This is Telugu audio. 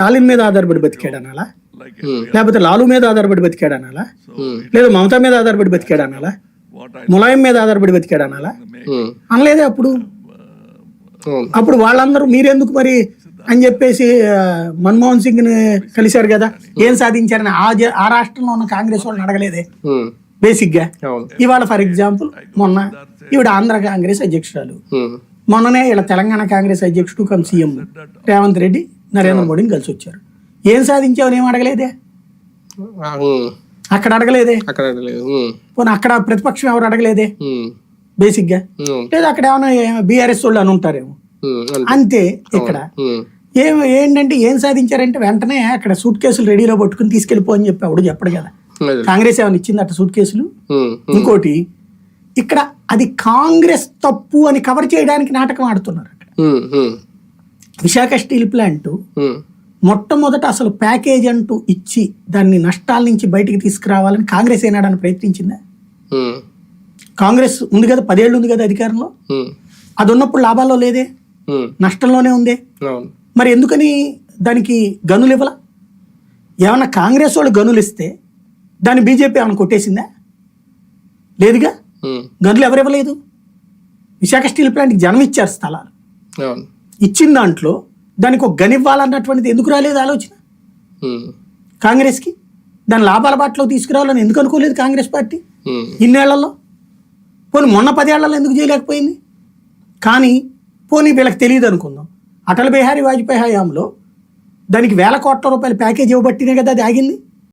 స్టాలిన్ మీద ఆధారపడి బతికాడు అనాలా Hmm. లేకపోతే లాలు మీద ఆధారపడి బతికాడు అనాలా Hmm. లేదా మమతా మీద ఆధారపడి బతికాడు అనాలా ములాయం మీద ఆధారపడి బతికాడు అనాలా Hmm. అనలేదే అప్పుడు? అవును అప్పుడు వాళ్ళందరూ మీరెందుకు మరి అని చెప్పేసి మన్మోహన్ సింగ్ని కలిశారు కదా? ఏం సాధించారని ఆ ఆ రాష్ట్రంలో ఉన్న కాంగ్రెస్ వాళ్ళని అడగలేదే? Hmm. బేసిక్గా ఇవాళ ఫర్ ఎగ్జాంపుల్ మొన్న ఈవిడ ఆంధ్ర కాంగ్రెస్ అధ్యక్షురాలు. Hmm. మొన్ననే ఇలా తెలంగాణ కాంగ్రెస్ అధ్యక్షుడు కమ్ సీఎం రేవంత్ రెడ్డి. నరేంద్ర మోడీని కలిసి వచ్చారు ఏం సాధించావని ఏం అడగలేదే. అక్కడ అడగలేదే అక్కడ. పోనీ అక్కడ ప్రతిపక్షం ఎవరు అడగలేదే. బేసిక్గా. లేదా అక్కడ ఏమైనా బీఆర్ఎస్ వాళ్ళు అని ఉంటారేమో. అంతే ఇక్కడ. ఏం ఏంటంటే ఏం సాధించారంటే వెంటనే అక్కడ సూట్ కేసులు రెడీలో పట్టుకుని తీసుకెళ్ళిపో అని చెప్పి అప్పుడు చెప్పడు కదా. కాంగ్రెస్ ఏమైనా ఇచ్చింది అట్ట సూట్ కేసులు. ఇంకోటి ఇక్కడ అది కాంగ్రెస్ తప్పు అని కవర్ చేయడానికి నాటకం ఆడుతున్నారు అక్కడ. Visakha steel plant. మొట్టమొదట అసలు ప్యాకేజ్ అంటూ ఇచ్చి దాన్ని నష్టాల నుంచి బయటికి తీసుకురావాలని కాంగ్రెస్ ఏనాడని ప్రయత్నించిందా. కాంగ్రెస్ ఉంది కదా పదేళ్ళు ఉంది కదా అధికారంలో. అది ఉన్నప్పుడు లాభాల్లో లేదే. నష్టంలోనే ఉందే? మరి ఎందుకని దానికి గనులు ఇవ్వాల? ఏమన్నా కాంగ్రెస్ వాళ్ళు గనులు ఇస్తే దాన్ని బీజేపీ ఏమైనా కొట్టేసిందా? లేదుగా. గనులు ఎవరు ఇవ్వలేదు? విశాఖ స్టీల్ ప్లాంట్కి జనం ఇచ్చారు స్థలాలు. ఇచ్చిన దాంట్లో దానికి ఒక గని ఇవ్వాలన్నటువంటిది ఎందుకు రాలేదు ఆలోచన. కాంగ్రెస్కి? దాని లాభాల బాటలో తీసుకురావాలని ఎందుకు అనుకోలేదు కాంగ్రెస్ పార్టీ. ఇన్నేళ్ళలో? పోనీ మొన్న పదేళ్ళలో ఎందుకు చేయలేకపోయింది? కానీ పోనీ వీళ్ళకి తెలియదు అనుకుందాం. అటల్ బిహారీ వాజ్పేయి హయాంలో దానికి వేల కోట్ల రూపాయల ప్యాకేజ్ ఇవ్వబట్టినే కదా అది ఆగింది?